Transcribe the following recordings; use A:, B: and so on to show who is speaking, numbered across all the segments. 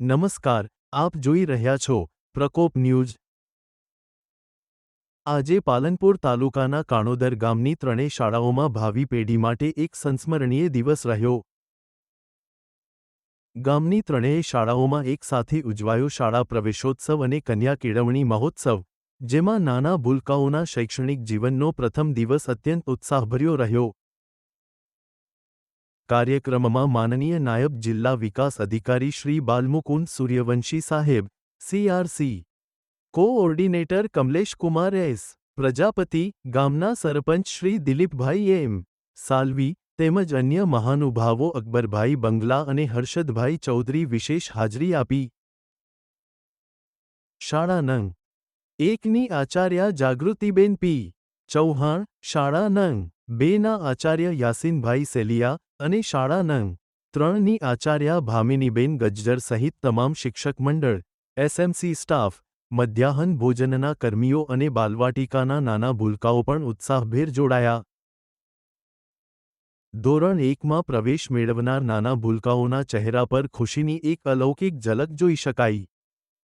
A: નમસ્કાર, આપ જોઈ રહ્યા છો પ્રકોપ ન્યૂઝ. આજે પાલનપુર તાલુકાના કાણોદર ગામની ત્રણેય શાળાઓમાં ભાવિ પેઢી માટે એક સંસ્મરણીય દિવસ રહ્યો. ગામની ત્રણેય શાળાઓમાં એક સાથે ઉજવાયો શાળા પ્રવેશોત્સવ અને કન્યા કેળવણી મહોત્સવ, જેમાં નાના ભૂલકાઓના શૈક્ષણિક જીવનનો પ્રથમ દિવસ અત્યંત ઉત્સાહભર્યો રહ્યો. કાર્યક્રમમાં માનનીય નાયબ જિલ્લા વિકાસ અધિકારી Shri Balmukund Suryavanshi Saheb CRC coordinator Kamlesh Kumar S Prajapati ગામના સરપંચ શ્રી દિલીપભાઈ એમ સાલ્વી તેમજ અન્ય મહાનુભાવો અકબરભાઈ બંગલા અને હર્ષદભાઈ ચૌધરી વિશેષ હાજરી આપી શાળા નંગ એકની આચાર્ય જાગૃતિબેન પી ચૌહાણ શાળા નંગ બેના આચાર્ય યાસીનભાઈ સેલિયા અને શાળા ત્રણની આચાર્ય ભામિનીબેન ગજ્જર સહિત તમામ શિક્ષક મંડળ, એસએમસી સ્ટાફ, મધ્યાહન ભોજનના કર્મીઓ અને બાલવાટિકાના નાના ભૂલકાઓ પણ ઉત્સાહભેર જોડાયા. ધોરણ એકમાં પ્રવેશ મેળવનાર નાના ભૂલકાઓના ચહેરા પર ખુશીની એક અલૌકિક ઝલક જોઈ શકાઈ.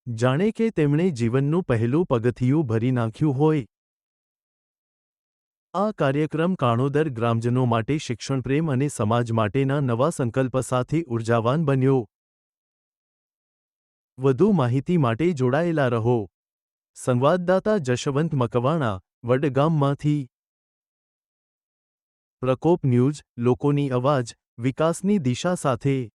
A: જાણે કે તેમણે જીવનનું પહેલું પગથિયું ભરી નાખ્યું હોય. આ કાર્યક્રમ કાણોદર ગ્રામજનો માટે શિક્ષણપ્રેમ અને સમાજ માટેના નવા સંકલ્પ સાથે ઉર્જાવાન બન્યો. વધુ માહિતી માટે જોડાયેલા રહો. સંવાદદાતા જશવંત મકવાણા, વડગામમાંથી. પ્રકોપ ન્યૂઝ, લોકોની અવાજ, વિકાસની દિશા સાથે.